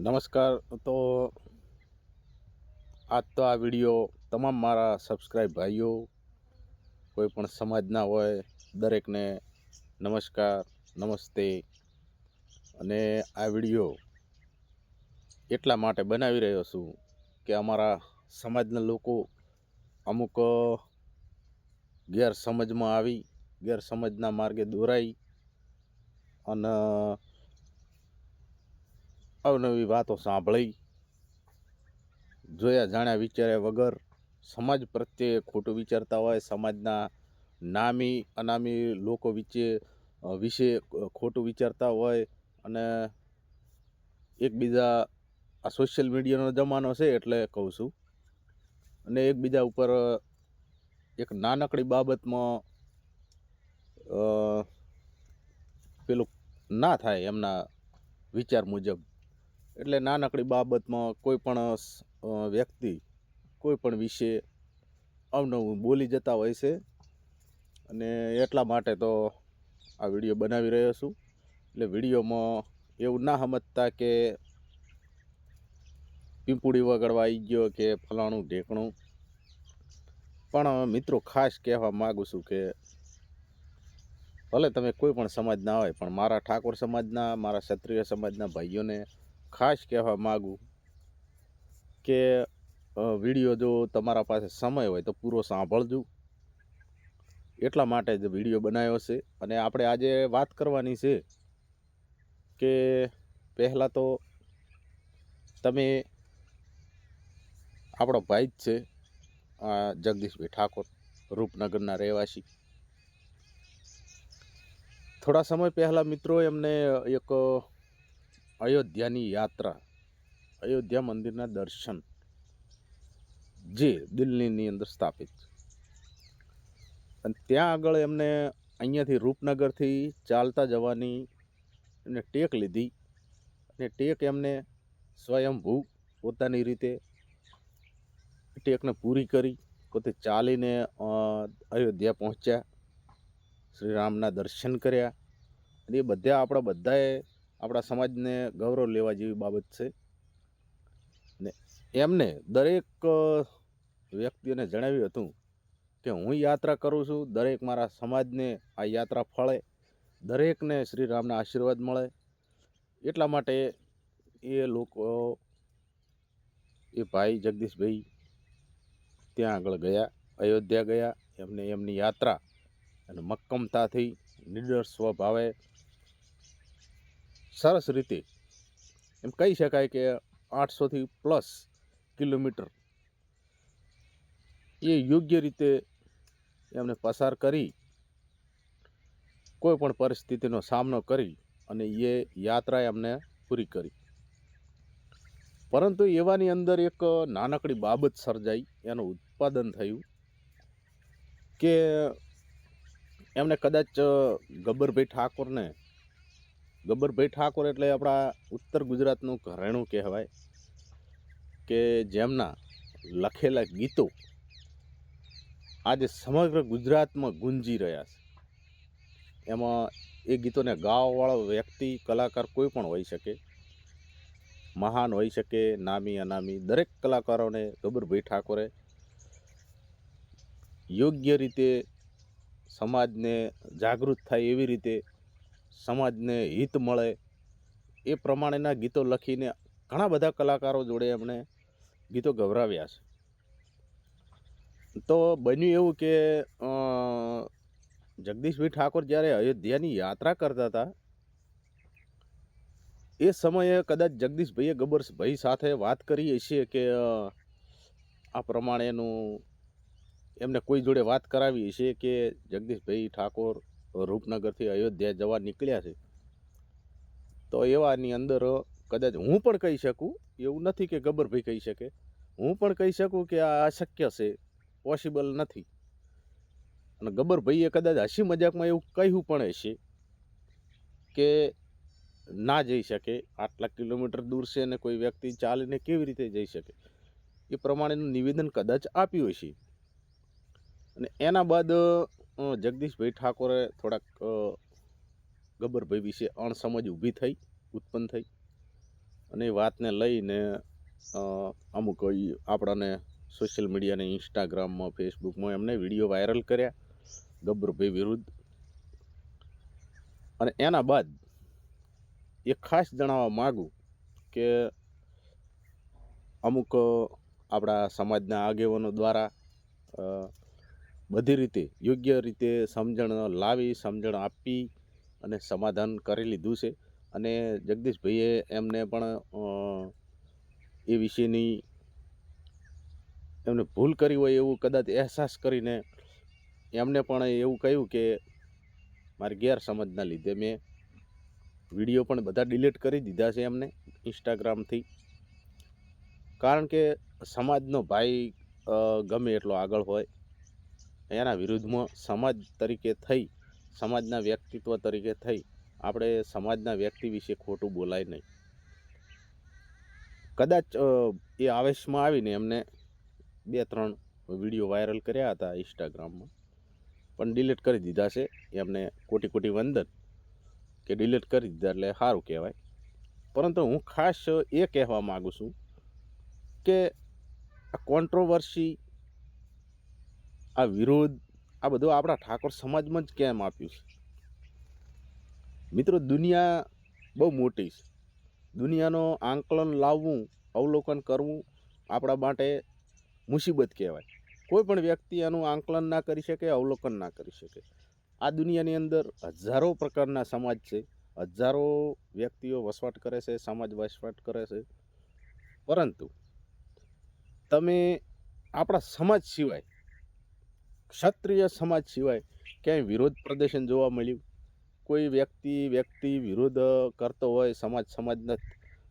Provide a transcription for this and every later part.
નમસ્કાર. તો આજ તો આ વીડિયો તમામ મારા સબસ્ક્રાઈબ ભાઈઓ, કોઈ પણ સમાજના હોય, દરેકને નમસ્કાર, નમસ્તે. અને આ વીડિયો એટલા માટે બનાવી રહ્યો છું કે અમારા સમાજના લોકો અમુક ગેરસમજમાં આવી, ગેરસમજના માર્ગે દોરાઈ અને અવનવી વાતો સાંભળી, જોયા જાણ્યા વિચાર્યા વગર સમાજ પ્રત્યે ખોટું વિચારતા હોય, સમાજના નામી, અનામી લોકો વિશે વિશે ખોટું વિચારતા હોય અને એકબીજા, આ સોશિયલ મીડિયાનો જમાનો છે એટલે કહું છું. અને એકબીજા ઉપર એક નાનકડી બાબતમાં પેલું ના થાય એમના વિચાર મુજબ. એટલે નાનકડી બાબતમાં કોઈ પણ વ્યક્તિ કોઈ પણ વિશે અવનવું બોલી જતા હોય છે. અને એટલા માટે તો આ વીડિયો બનાવી રહ્યો છું. એટલે વિડીયોમાં એવું ના સમજતા કે પીંપુડી વગાડવા આવી ગયો કે ફલાણું ઢેકણું. પણ મિત્રો ખાસ કહેવા માગું છું કે ભલે તમે કોઈ પણ સમાજના હોય, પણ મારા ઠાકોર સમાજના, મારા ક્ષત્રિય સમાજના ભાઈઓને ખાસ કહેવા માગું કે વીડિયો જો તમારા પાસે સમય હોય તો પૂરો સાંભળજો. એટલા માટે જ વીડિયો બનાવ્યો છે. અને આપણે આજે વાત કરવાની છે કે, પહેલાં તો તમે આપણો ભાઈ જ છે જગદીશભાઈ ઠાકોર, રૂપનગરના રહેવાસી. થોડા સમય પહેલાં મિત્રો એમને એક અયોધ્યાની યાત્રા, અયોધ્યા મંદિરના દર્શન, જે દિલ્હીની અંદર સ્થાપિત. અને ત્યાં આગળ એમને અહીંયાથી રૂપનગરથી ચાલતા જવાની એમને ટેક લીધી. અને ટેક એમને સ્વયંભૂ પોતાની રીતે ટેકને પૂરી કરી. પોતે ચાલીને અયોધ્યા પહોંચ્યા. શ્રીરામના દર્શન કર્યા. અને એ બધા આપણા બધાએ આપણા સમાજને ગૌરવ લેવા જેવી બાબત છે. ને એમને દરેક વ્યક્તિઓને જણાવ્યું હતું કે હું યાત્રા કરું છું, દરેક મારા સમાજને આ યાત્રા ફળે, દરેકને શ્રી રામના આશીર્વાદ મળે. એટલા માટે એ લોકો, એ ભાઈ જગદીશભાઈ ત્યાં આગળ ગયા, અયોધ્યા ગયા. એમને એમની યાત્રા અને મક્કમતાથી નિડર સ્વભાવે સરસ રીતે એમ કહી શકાય કે આઠસોથી પ્લસ કિલોમીટર એ યોગ્ય રીતે એમને પસાર કરી કોઈ પણ પરિસ્થિતિનો સામનો કરી અને એ યાત્રા એમને પૂરી કરી. પરંતુ એવાની અંદર એક નાનકડી બાબત સર્જાઈ, એનું ઉત્પાદન થયું કે એમને કદાચ ગબ્બરભાઈ ઠાકોરને ગબ્બરભાઈ ઠાકોર એટલે આપણા ઉત્તર ગુજરાતનું ઘરેણું કહેવાય કે જેમના લખેલા ગીતો આજે સમગ્ર ગુજરાતમાં ગુંજી રહ્યા છે. એમાં એ ગીતોને ગાવાવાળો વ્યક્તિ, કલાકાર કોઈ પણ હોઈ શકે, મહાન હોઈ શકે, નામી, અનામી, દરેક કલાકારોને ગબ્બરભાઈ ઠાકોરે યોગ્ય રીતે સમાજને જાગૃત થાય એવી રીતે સમાજને હિત મળે એ પ્રમાણેના ગીતો લખીને ઘણા બધા કલાકારો જોડે એમણે ગીતો ગવરાવ્યા છે. તો બન્યું એવું કે જગદીશભાઈ ઠાકોર જ્યારે અયોધ્યાની યાત્રા કરતા હતા, એ સમયે કદાચ જગદીશભાઈએ ગબ્બરભાઈ સાથે વાત કરી હશે કે આ પ્રમાણેનું એમને કોઈ જોડે વાત કરાવી હશે કે જગદીશભાઈ ઠાકોર રૂપનગરથી અયોધ્યા જવા નીકળ્યા છે. તો એવાની અંદર કદાચ હું પણ કહી શકું, એવું નથી કે ગબ્બરભાઈ કહી શકે. હું પણ કહી શકું કે આ અશક્ય છે પોસિબલ નથી. અને ગબ્બરભાઈએ કદાચ હસી મજાકમાં એવું કહ્યું પણ હશે કે ના જઈ શકે, આટલા કિલોમીટર દૂર છે અને કોઈ વ્યક્તિ ચાલીને કેવી રીતે જઈ શકે. એ પ્રમાણેનું નિવેદન કદાચ આપ્યું હશે. અને એના બાદ જગદીશભાઈ ઠાકોરે થોડાક ગબ્બરભાઈ વિશે અણસમજ ઊભી થઈ, ઉત્પન્ન થઈ. અને એ વાતને લઈને અમુક આપણને સોશિયલ મીડિયાને ઇન્સ્ટાગ્રામમાં ફેસબુકમાં એમને વીડિયો વાયરલ કર્યા ગબ્બરભાઈ વિરુદ્ધ. અને એના બાદ એ ખાસ જણાવવા માગું કે અમુક આપણા સમાજના આગેવાનો દ્વારા બધી રીતે, યોગ્ય રીતે સમજણ લાવી, સમજણ આપી અને સમાધાન કરી લીધું છે. અને જગદીશભાઈએ એમને પણ એ વિશેની એમને ભૂલ કરી હોય એવું કદાચ અહેસાસ કરીને એમને પણ એવું કહ્યું કે, મારી ગેરસમજના લીધે મેં વીડિયો પણ બધા ડિલીટ કરી દીધા છે એમને ઇન્સ્ટાગ્રામથી. કારણ કે સમાજનો ભાઈ ગમે એટલો આગળ હોય એના વિરુદ્ધમાં સમાજ તરીકે થઈ, સમાજના વ્યક્તિત્વ તરીકે થઈ, આપણે સમાજના વ્યક્તિ વિશે ખોટું બોલાય નહીં. કદાચ એ આવેશમાં આવીને એમને બે ત્રણ વીડિયો વાયરલ કર્યા હતા ઇન્સ્ટાગ્રામમાં, પણ ડિલીટ કરી દીધા છે. એમને કોટી કોટી વંદન કે ડિલીટ કરી દીધા એટલે સારું કહેવાય. પરંતુ હું ખાસ એ કહેવા માગું છું કે આ કોન્ટ્રોવર્સી આ વિરોધ આ બધું આપણા ઠાકોર સમાજમાં જ કેમ આપ્યું છે? મિત્રો, દુનિયા બહુ મોટી છે. દુનિયાનો આંકલન લાવવું, અવલોકન કરવું આપણા માટે મુસીબત કહેવાય. કોઈ પણ વ્યક્તિ એનું આંકલન ના કરી શકે, અવલોકન ના કરી શકે. આ દુનિયાની અંદર હજારો પ્રકારના સમાજ છે. હજારો વ્યક્તિઓ વસવાટ કરે છે, સમાજ વસવાટ કરે છે. પરંતુ તમે આપણા સમાજ સિવાય ક્ષત્રિય સમાજ સિવાય ક્યાંય વિરોધ પ્રદર્શન જોવા મળ્યું? કોઈ વ્યક્તિ વ્યક્તિ વિરોધ કરતો હોય, સમાજ સમાજના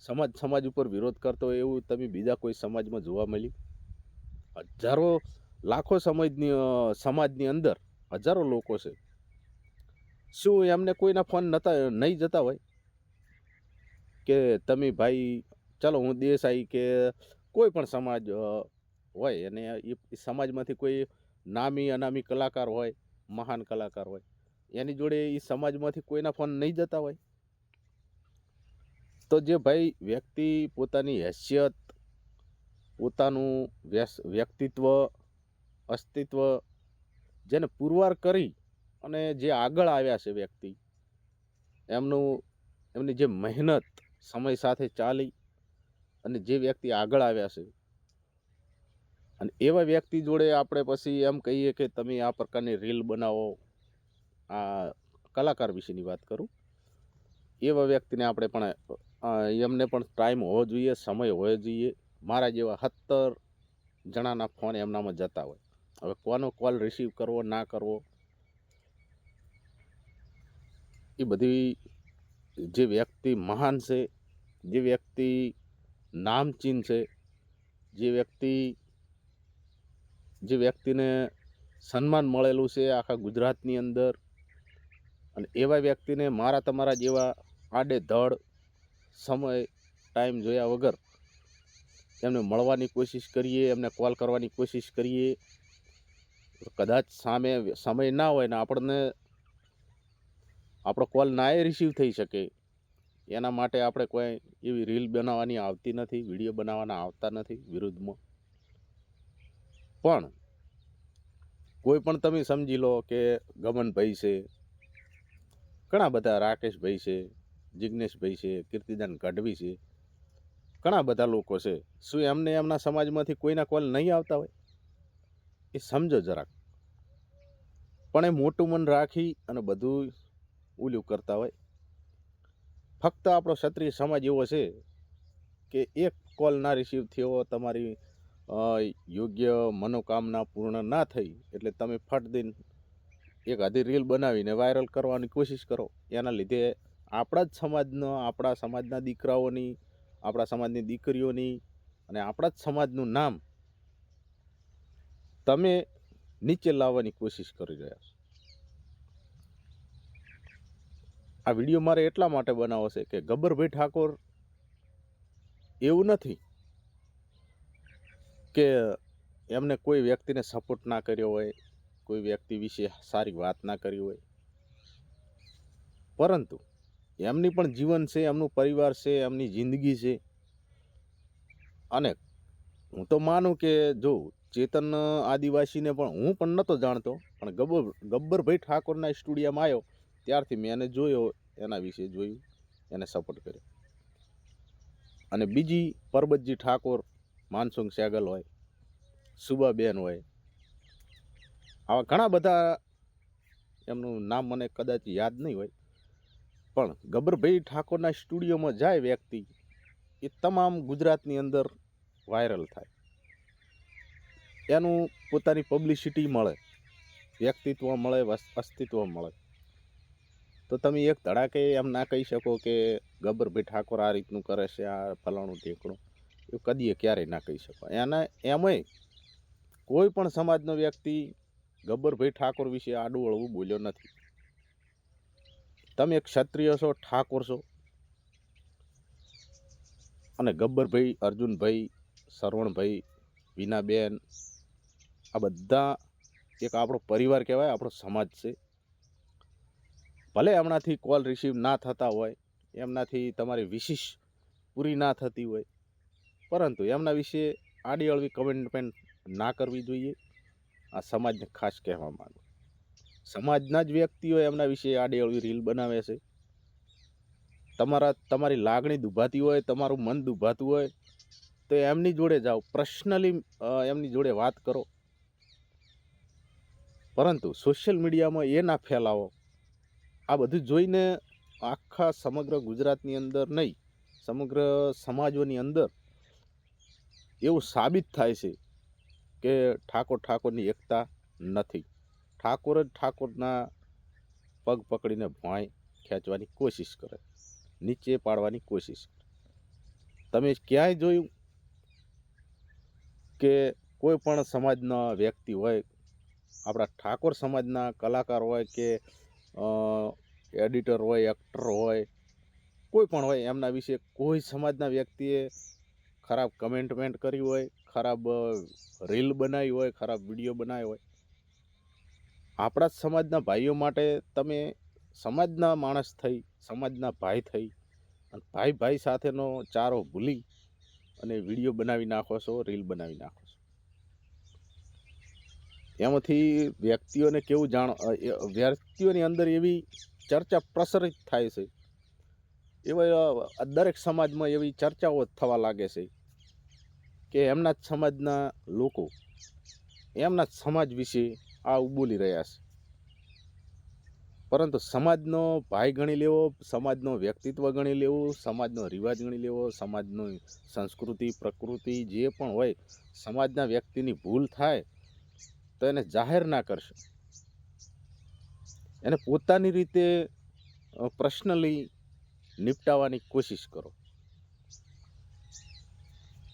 સમાજ સમાજ ઉપર વિરોધ કરતો હોય એવું તમે બીજા કોઈ સમાજમાં જોવા મળ્યું? હજારો, લાખો સમાજની સમાજની અંદર હજારો લોકો છે. શું એમને કોઈના ફોન નતા, નહીં જતા હોય? કે તમે ભાઈ, ચાલો હું દેસાઈ કે કોઈ પણ સમાજ હોય અને એ સમાજમાંથી કોઈ નામી અનામી કલાકાર હોય, મહાન કલાકાર હોય, એની જોડે એ સમાજમાંથી કોઈના ફોન નહીં જતા હોય. તો જે ભાઈ વ્યક્તિ પોતાની હેસિયત, પોતાનું વ્યક્તિત્વ, અસ્તિત્વ જેને પુરવાર કરી અને જે આગળ આવ્યા છે વ્યક્તિ, એમનું, એમની જે મહેનત સમય સાથે ચાલી અને જે વ્યક્તિ આગળ આવ્યા છે અને એવા વ્યક્તિ જોડે આપણે પછી એમ કહીએ કે તમે આ પ્રકારની રીલ બનાવો, આ કલાકાર વિશેની વાત કરું, એવા વ્યક્તિને આપણે પણ એમને પણ ટાઈમ હોવો જોઈએ, સમય હોવો જોઈએ. મારા જેવા સત્તર જણાના ફોન એમનામાં જતા હોય. હવે કોનો કોલ રિસીવ કરવો, ના કરવો, એ બધી જે વ્યક્તિ મહાન છે, જે વ્યક્તિ નામચીન છે, જે વ્યક્તિ જે વ્યક્તિને સન્માન મળેલું છે આખા ગુજરાતની અંદર અને એવા વ્યક્તિને મારા તમારા જેવા આડેધડ સમય, ટાઈમ જોયા વગર એમને મળવાની કોશિશ કરીએ, એમને કોલ કરવાની કોશિશ કરીએ. કદાચ સામે સમય ના હોય ને આપણને આપણો કોલ નાય રિસીવ થઈ શકે. એના માટે આપણે કોઈ એવી રીલ બનાવવાની આવતી નથી, વીડિયો બનાવવાના આવતા નથી વિરુદ્ધમાં. પણ કોઈ પણ તમે સમજી લો કે ગમનભાઈ છે, ઘણા બધા રાકેશભાઈ છે જિજ્ઞેશભાઈ છે, કીર્તિદાન ગઢવી છે, ઘણા બધા લોકો છે. શું એમને એમના સમાજમાંથી કોઈના કોલ નહીં આવતા હોય? એ સમજો જરાક. પણ એ મોટું મન રાખી અને બધું ઉલ્યું કરતા હોય. ફક્ત આપણો ક્ષત્રિય સમાજ એવો છે કે એક કોલ ના રિસીવ થયો તમારી યોગ્ય મનોકામના પૂર્ણ ના થઈ, એટલે તમે ફટ દિન એક આધી રીલ બનાવીને વાયરલ કરવાની કોશિશ કરો. એના લીધે આપણા જ સમાજનો, આપણા સમાજના દીકરાઓની, આપણા સમાજની દીકરીઓની અને આપણા જ સમાજનું નામ તમે નીચે લાવવાની કોશિશ કરી રહ્યા છો. આ વીડિયો મારે એટલા માટે બનાવો છે કે ગબ્બરભાઈ ઠાકોર એવું નથી કે એમને કોઈ વ્યક્તિને સપોર્ટ ના કર્યો હોય, કોઈ વ્યક્તિ વિશે સારી વાત ના કરી હોય. પરંતુ એમની પણ જીવન છે, એમનું પરિવાર છે, એમની જિંદગી છે. અને હું તો માનું કે જો ચેતન આદિવાસીને પણ હું પણ નહોતો જાણતો, પણ ગબ્બર ગબ્બરભાઈ ઠાકોરના સ્ટુડિયોમાં આવ્યો, ત્યારથી મેં એને જોયો, એના વિશે જોયું, એને સપોર્ટ કર્યો. અને બીજી પરબતજી ઠાકોર માનસુંગ સેગલ હોય, સુબાબેન હોય, આવા ઘણા બધા એમનું નામ મને કદાચ યાદ નહીં હોય, પણ ગબ્બરભાઈ ઠાકોરના સ્ટુડિયોમાં જાય વ્યક્તિ, એ તમામ ગુજરાતની અંદર વાયરલ થાય. એનું પોતાની પબ્લિસિટી મળે, વ્યક્તિત્વ મળે અસ્તિત્વ મળે. તો તમે એક ધડાકે એમ ના કહી શકો કે ગબ્બરભાઈ ઠાકોર આ રીતનું કરે છે, આ ફલાણું ઢેકણું. એવું કદીએ ક્યારેય ના કહી શકો એના એમય કોઈ પણ સમાજનો વ્યક્તિ ગબ્બરભાઈ ઠાકોર વિશે આડું અળવું બોલ્યો નથી. તમે ક્ષત્રિય છો, ઠાકોર છો. અને ગબ્બરભાઈ, અર્જુનભાઈ, સરવણભાઈ, વિનાબેન, આ બધા એક આપણો પરિવાર કહેવાય, આપણો સમાજ છે. ભલે એમનાથી કોલ રિસીવ ના થતા હોય, એમનાથી તમારી વિશિષ પૂરી ના થતી હોય પરંતુ એમના વિશે આડી અળવી કમેન્ટમેન્ટ ના કરવી જોઈએ. આ સમાજને ખાસ કહેવા માંગુ. સમાજના જ વ્યક્તિઓ એમના વિશે આડી અળવી રીલ બનાવે છે. તમારા, તમારી લાગણી દુભાતી હોય, તમારું મન દુભાતું હોય, તો એમની જોડે જાઓ. પર્સનલી એમની જોડે વાત કરો. પરંતુ સોશિયલ મીડિયામાં એ ના ફેલાવો. આ બધું જોઈને આખા સમગ્ર ગુજરાતની અંદર નહીં, સમગ્ર સમાજોની અંદર એવું સાબિત થાય છે કે ઠાકોર ઠાકોરની એકતા નથી. ઠાકોર જ ઠાકોરના પગ પકડીને ભોંય ખેંચવાની કોશિશ કરે, નીચે પાડવાની કોશિશ કરે. તમે ક્યાંય જોયું કે કોઈ પણ સમાજના વ્યક્તિ હોય, આપણા ઠાકોર સમાજના કલાકાર હોય કે એડિટર હોય, એક્ટર હોય, કોઈ પણ હોય, એમના વિશે કોઈ સમાજના વ્યક્તિએ ખરાબ કમેન્ટમેન્ટ કરી હોય, ખરાબ રીલ બનાવી હોય, ખરાબ વીડિયો બનાવ્યો હોય. આપણા જ સમાજના ભાઈઓ માટે તમે સમાજના માણસ થઈ, સમાજના ભાઈ થઈ, અને ભાઈ ભાઈ સાથેનો ચારો ભૂલી અને વીડિયો બનાવી નાખો છો રીલ બનાવી નાખો છો. એમાંથી વ્યક્તિઓને કેવું જાણ વ્યક્તિઓની અંદર એવી ચર્ચા પ્રસરિત થાય છે. એવા દરેક સમાજમાં એવી ચર્ચાઓ થવા લાગે છે. કે એમના જ સમાજના લોકો, એમના જ સમાજ વિશે આવું બોલી રહ્યા છે. પરંતુ સમાજનો ભાઈ ગણી લેવો, સમાજનો વ્યક્તિત્વ ગણી લેવો, સમાજનો રિવાજ ગણી લેવો, સમાજની સંસ્કૃતિ, પ્રકૃતિ જે પણ હોય, સમાજના વ્યક્તિની ભૂલ થાય, તો એને જાહેર ના કરશે. એને પોતાની રીતે પર્સનલી નિપટાવવાની કોશિશ કરો.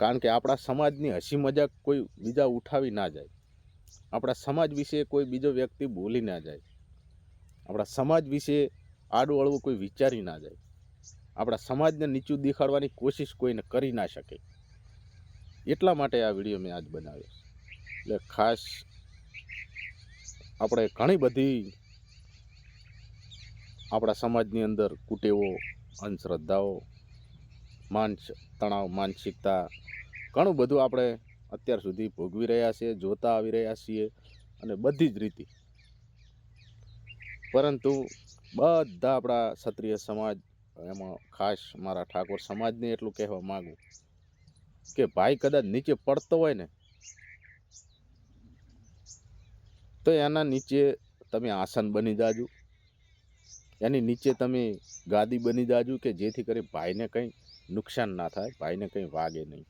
કારણ કે આપણા સમાજની હસી મજાક કોઈ બીજા ઉઠાવી ના જાય. આપણા સમાજ વિશે કોઈ બીજો વ્યક્તિ બોલી ના જાય. આપણા સમાજ વિશે આડું અળવું કોઈ વિચારી ના જાય. આપણા સમાજને નીચું દેખાડવાની કોશિશ કોઈને કરી ના શકે. એટલા માટે આ વીડિયો મેં આજ બનાવ્યો. એટલે ખાસ આપણે ઘણી બધી આપણા સમાજની અંદર કુટેવો, અંધશ્રદ્ધાઓ, માનસ, તણાવ, માનસિકતા ઘણું બધું આપણે અત્યાર સુધી ભોગવી રહ્યા છીએ, જોતા આવી રહ્યા છીએ અને બધી જ રીતે. પરંતુ બધા આપણા ક્ષત્રિય સમાજ, એમાં ખાસ મારા ઠાકોર સમાજને એટલું કહેવા માગું કે ભાઈ કદાચ નીચે પડતો હોય ને, તો એના નીચે તમે આસન બની જાજો. એની નીચે તમે ગાદી બની જાજો કે જેથી કરી ભાઈને કંઈ નુકસાન ના થાય, ભાઈને કંઈ વાગે નહીં.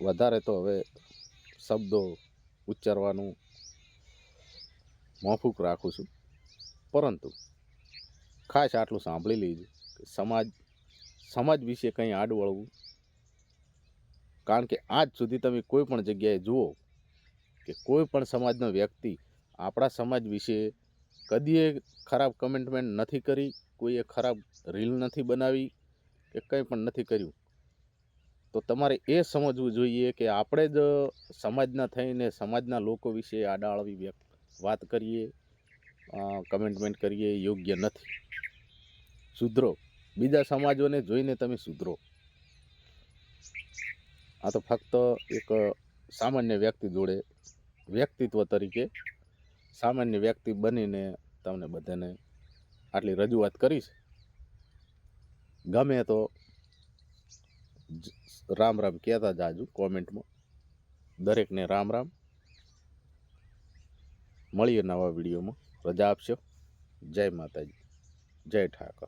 વધારે તો હવે શબ્દો ઉચ્ચારવાનું મોફૂક રાખું છું. પરંતુ ખાસ આટલું સાંભળી લેજો કે સમાજ સમાજ વિશે કંઈ આડવળવું કારણ કે આજ સુધી તમે કોઈ પણ જગ્યાએ જુઓ કે કોઈ પણ સમાજનો વ્યક્તિ આપણા સમાજ વિશે કદીએ ખરાબ કમેન્ટમેન્ટ નથી કરી, કોઈએ ખરાબ રીલ નથી બનાવી કે કંઈ પણ નથી કર્યું. તો તમારે એ સમજવું જોઈએ કે આપણે જ સમાજના થઈને સમાજના લોકો વિશે આડાળવી વાત કરીએ કમેન્ટમેન્ટ કરીએ, યોગ્ય નથી. સુધરો. બીજા સમાજોને જોઈને તમે સુધરો. આ તો ફક્ત એક સામાન્ય વ્યક્તિ જોડે, વ્યક્તિત્વ તરીકે સામાન્ય વ્યક્તિ બનીને તમને બધાને આટલી રજૂઆત કરીશ. ગમે તો રામ રામ કહેતા જાજુ કોમેન્ટમાં. દરેકને રામ રામ મળીએ નવા વિડીયોમાં. રજા આપશો. જય માતાજી. જય ઠાકર.